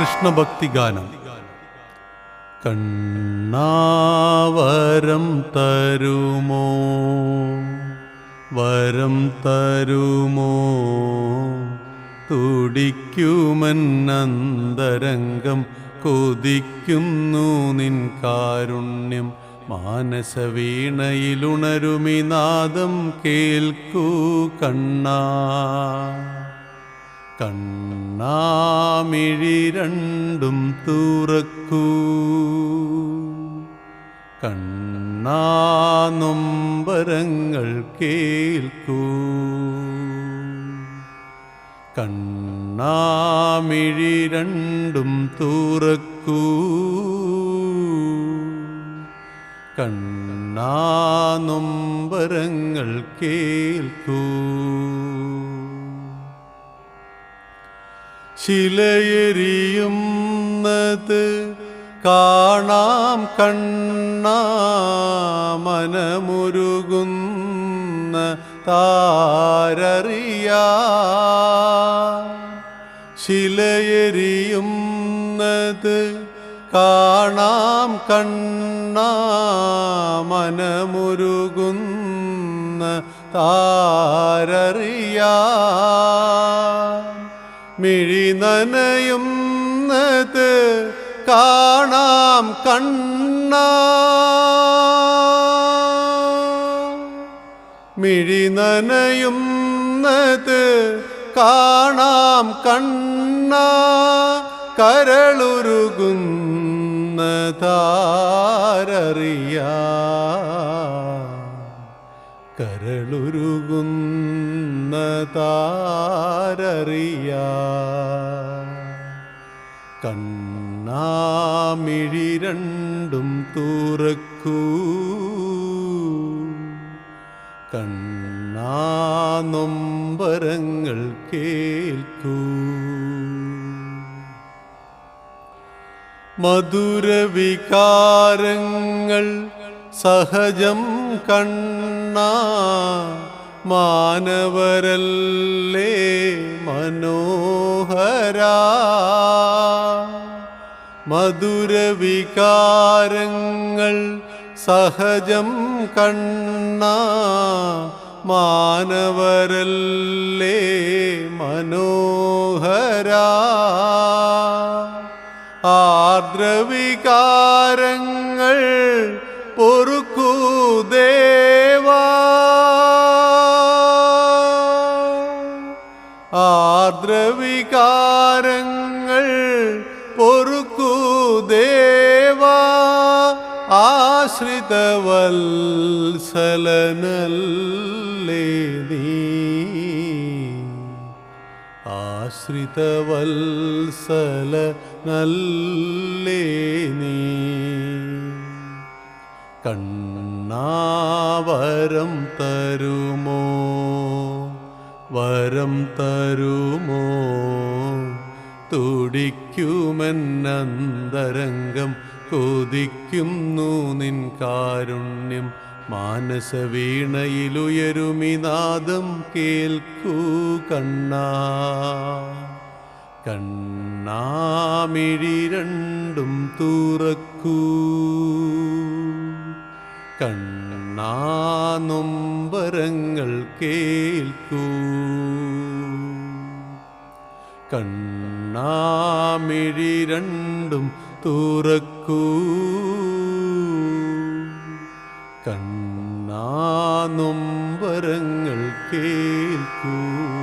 കൃഷ്ണഭക്തിഗാനം. കണ്ണാവരം തരുമോ? വരം തരുമോ? തുടിക്കുമെന്നന്തരംഗം കൊതിക്കുന്നു നിൻ കാരുണ്യം. മാനസവീണയിലുണരുമിനാദം കേൾക്കൂ കണ്ണാ. കണ്ണാമിഴി രണ്ടും തുറക്കൂ. കണ്ണാനൊമ്പരങ്ങൾ കേൾക്കൂ. കണ്ണാമിഴി രണ്ടും തുറക്കൂ. കണ്ണാനൊമ്പരങ്ങൾ കേൾക്കൂ. ശിലയെരിയുന്നത് കാണാം കണ്ണാമനമുരുകുന്ന താരറിയാ. ശിലയെരിയുന്നത് കാണാം കണ്ണാമനമുരുകുന്ന താരറിയാ. മിഴി നനയുന്നത് കാണാം കണ്ണ. മിഴി നനയുന്നത് കാണാം കണ്ണ. കരളുരുകുന്ന താരറിയാ കരളുരുകുന്ന താരറിയ കണ്ണാമിഴി രണ്ടും തുറക്കൂ. കണ്ണാനൊമ്പരങ്ങൾ കേൾക്കൂ. മധുരവികാരങ്ങൾ സഹജം കണ്ണ മാനവരല്ലേ മനോഹരാ മധുരവികാരങ്ങൾ സഹജം കണ്ണ മാനവരല്ലേ മനോഹരാ ആർദ്രവികാരങ്ങൾ പൊറുക്കൂ ആർദ്രവികാരങ്ങൾ പൊറുക്കൂ ദേവാ. ആശ്രിതവത്സലനല്ലേ നീ? ആശ്രിതവത്സല നല്ലേ നീ? കണ്ണാവരം തരുമോ? വരം തരുമോ? തുടിക്കുമെന്നന്തരംഗം കൊതിക്കുന്നു നിൻ കാരുണ്യം. മാനസവീണയിലുയരുമിനാദം കേൾക്കൂ കണ്ണാ. കണ്ണാമിഴി രണ്ടും തുറക്കൂ. കണ്ണാനൊമ്പരങ്ങൾ കേൾക്കൂ. കണ്ണാമിഴി രണ്ടും തുറക്കൂ. കണ്ണാനൊമ്പരങ്ങൾ കേൾക്കൂ.